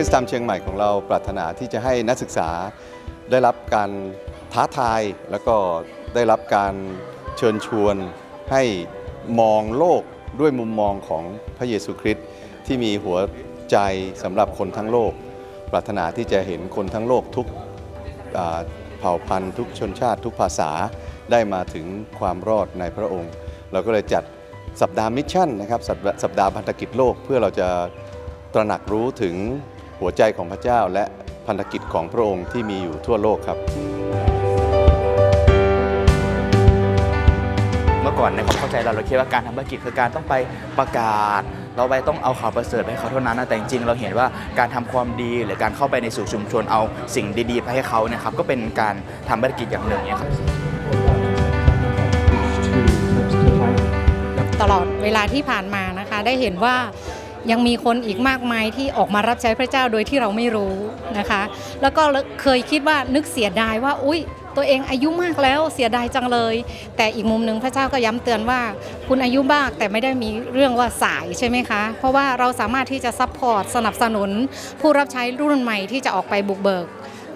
ริสตธรรมเชียงใหม่ของเราปรารถนาที่จะให้นักศึกษาได้รับการท้าทายแล้วก็ได้รับการเชิญชวนให้มองโลกด้วยมุมมองของพระเยซูคริสต์ที่มีหัวใจสำหรับคนทั้งโลก ปรารถนาที่จะเห็นคนทั้งโลกทุกเผ่าพันธุ์ทุกชนชาติทุกภาษาได้มาถึงความรอดในพระองค์ เราก็เลยจัดสัปดาห์มิชชั่นนะครับสัปดาห์พันธกิจโลกเพื่อเราจะตระหนักรู้ถึง หัวใจของพระเจ้าและพันธกิจของพระองค์ที่มีอยู่ทั่วโลกครับ เมื่อก่อนในความเข้าใจเราเราคิดว่าการทำภารกิจคือการต้องไปประกาศ เราไปต้องเอาข่าวประเสริฐไปให้เขาเท่านั้นนะแต่จริงๆเราเห็นว่าการทำความดีหรือการเข้าไปในสู่ชุมชนเอาสิ่งดีๆ ไปให้เขาเนี่ยครับก็เป็นการทำภารกิจอย่างหนึ่งเนี่ยครับตลอดเวลาที่ผ่านมานะคะได้เห็นว่า ยังมีคนอีกมากมายที่ออกมารับใช้พระเจ้าโดยที่เราไม่รู้นะคะ แล้วก็เคยคิดว่านึกเสียดายว่าอุ๊ย ตัวเองอายุมากแล้วเสียดายจังเลย แต่อีกมุมหนึ่งพระเจ้าก็ย้ำเตือนว่า คุณอายุมากแต่ไม่ได้มีเรื่องว่าสายใช่ไหมคะ เพราะว่าเราสามารถที่จะซัพพอร์ตสนับสนุน ผู้รับใช้รุ่นใหม่ที่จะออกไปบุกเบิก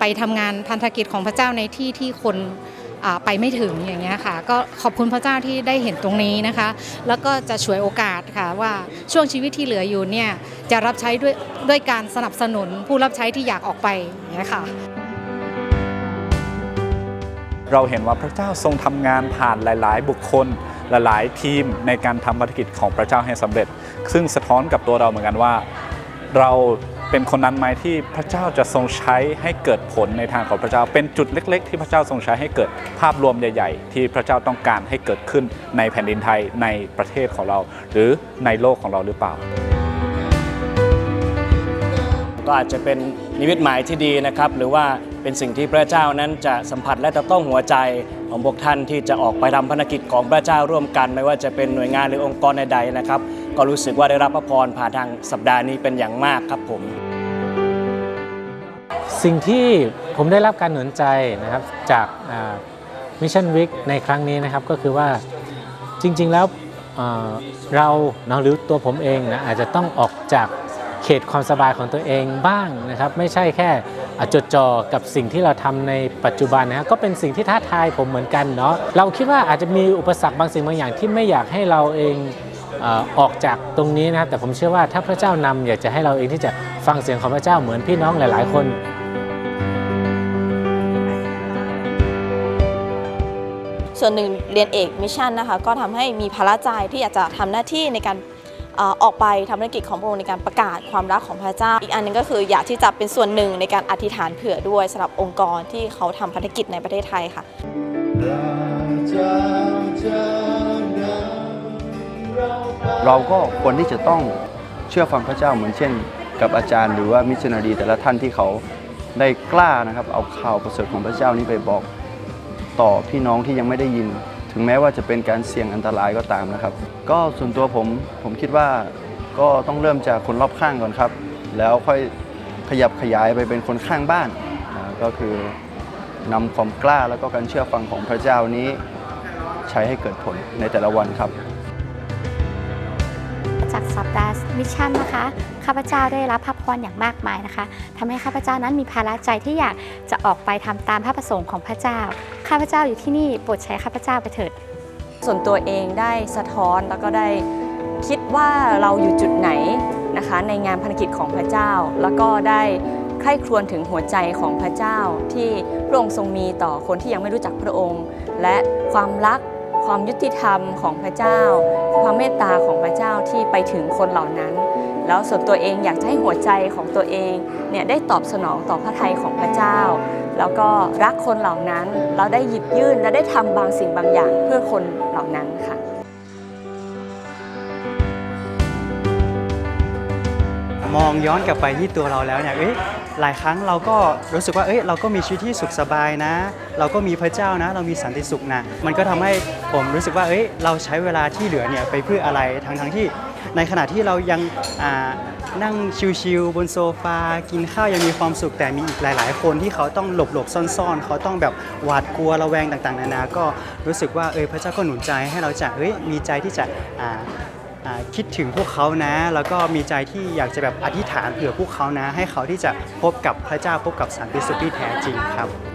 ไปทำงานพันธกิจของพระเจ้าในที่ที่คน ไปไม่ถึงอย่างเงี้ยค่ะ ก็ขอบคุณพระเจ้าที่ได้เห็นตรงนี้นะคะ แล้วก็จะฉวยโอกาสค่ะว่าช่วงชีวิตที่เหลืออยู่เนี่ยจะรับใช้ด้วยด้วยการสนับสนุนผู้รับใช้ที่อยากออกไปอย่างเงี้ยค่ะเราเห็นว่าพระเจ้าทรงทำงานผ่านหลาย ๆ บุคคลหลาย ๆ ทีมในการทำภารกิจของพระเจ้าให้สำเร็จ ซึ่งสะท้อนกับตัวเราเหมือนกันว่า เรา เป็นคนนั้นไหมที่พระเจ้าจะทรงใช้ให้เกิดผลในทางของพระเจ้า เป็นจุดเล็ก ๆ ที่พระเจ้าทรงใช้ให้เกิดภาพรวมใหญ่ ๆ ที่พระเจ้าต้องการให้เกิดขึ้นในแผ่นดินไทยในประเทศของเรา หรือในโลกของเราหรือเปล่า ก็อาจจะเป็นนิมิตหมายที่ดีนะครับ หรือว่าเป็นสิ่งที่พระเจ้านั้นจะสัมผัสและจะต้องหัวใจของพวกท่านที่จะออกไปทำภารกิจของพระเจ้าร่วมกัน ไม่ว่าจะเป็นหน่วยงานหรือองค์กรใดๆนะครับ ก็รู้สึกว่าได้รับพระพรผ่านทางสัปดาห์นี้เป็นอย่างมากครับผม สิ่งที่ผมได้รับการหนุนใจนะครับจากมิชชั่นวิกในครั้งนี้นะครับก็คือว่าจริงๆแล้วเเราเนาะหรือตัวผมเองนะอาจจะต้องออกจากเขตความสบายของตัวเองบ้างนะครับ ไม่ใช่แค่จดจ่อกับสิ่งที่เราทำในปัจจุบันนะก็เป็นสิ่งที่ท้าทายผมเหมือนกันเนาะเราคิดว่าอาจจะมีอุปสรรคบางสิ่งบางอย่างที่ไม่อยากให้เราเอง ออกจากตรงนี้นะครับแต่ผมเชื่อว่าถ้าพระเจ้านำอยากจะให้เราเองที่จะฟังเสียงของพระเจ้าเหมือนพี่น้องหลาย ๆ คนส่วนหนึ่งเรียนเอกมิชชั่นนะคะก็ทำให้มีภาระใจที่อยากจะทำหน้าที่ในการออกไปทำภารกิจของพระองค์ในการประกาศความรักของพระเจ้า อีกอันหนึงก็คืออยากที่จะเป็นส่วนหนึ่งในการอธิษฐานเผื่อด้วยสำหรับองค์กรที่เขาทำภารกิจในประเทศไทยค่ะ เราก็ควรที่จะต้องเชื่อฟังพระเจ้าเหมือนเช่น กับอาจารย์หรือว่ามิชชันนารีแต่ละท่านที่เขาได้กล้านะครับ เอาข่าวประเสริฐของพระเจ้านี้ไปบอกต่อพี่น้องที่ยังไม่ได้ยิน ถึงแม้ว่าจะเป็นการเสี่ยงอันตรายก็ตามนะครับ ก็ส่วนตัวผมผมคิดว่าก็ต้องเริ่มจากคนรอบข้างก่อนครับ แล้วค่อยขยับขยายไปเป็นคนข้างบ้านก็คือนำความกล้าแล้วก็การเชื่อฟังของพระเจ้านี้ใช้ให้เกิดผลในแต่ละวันครับ จากสัปดาห์มิชชั่นนะคะ ข้าพเจ้าได้รับพระพรอย่างมากมายนะคะทำให้ข้าพเจ้านั้นมีภาระใจที่อยากจะออกไปทำตามพระประสงค์ของพระเจ้า ข้าพเจ้าอยู่ที่นี่โปรดใช้ข้าพเจ้าไปเถิด ส่วนตัวเองได้สะท้อนแล้วก็ได้คิดว่าเราอยู่จุดไหนนะคะ ในงานพันธกิจของพระเจ้า แล้วก็ได้ใคร่ครวญถึงหัวใจของพระเจ้าที่พระองค์ทรงมีต่อคนที่ยังไม่รู้จักพระองค์ และความรัก ความยุติธรรมของพระเจ้า ความเมตตาของพระเจ้าที่ไปถึงคนเหล่านั้น แล้วส่วนตัวเองอยากจะให้หัวใจของตัวเองเนี่ยได้ตอบสนองต่อพระทัยของพระเจ้า แล้วก็รักคนเหล่านั้นเราได้หยิบยื่นและได้ทำบางสิ่งบางอย่างเพื่อคนเหล่านั้นค่ะ มองย้อนกลับไปที่ตัวเราแล้วเนี่ยเอ้ยหลายครั้งเราก็รู้สึกว่าเอ้ยเราก็มีชีวิตที่สุขสบายนะ เราก็มีพระเจ้านะ เรามีสันติสุขนะมันก็ทำให้ผมรู้สึกว่าเอ้ยเราใช้เวลาที่เหลือเนี่ยไปเพื่ออะไรทั้งทั้งที่ ในขณะที่เรายังนั่งชิลๆบนโซฟากินข้าวยังมีความสุขแต่มีอีกหลาย ๆ คนที่เขาต้องหลบๆซ่อนๆ เขาต้องแบบหวาดกลัวระแวงต่างๆ นานาก็รู้สึกว่าเออพระเจ้าก็หนุนใจให้เราจะเอ้ยมีใจที่จะ คิดถึงพวกเขานะ แล้วก็มีใจที่อยากจะแบบอธิษฐานเผื่อพวกเขานะ ให้เขาที่จะพบกับพระเจ้าพบกับสันติสุขที่แท้จริงครับ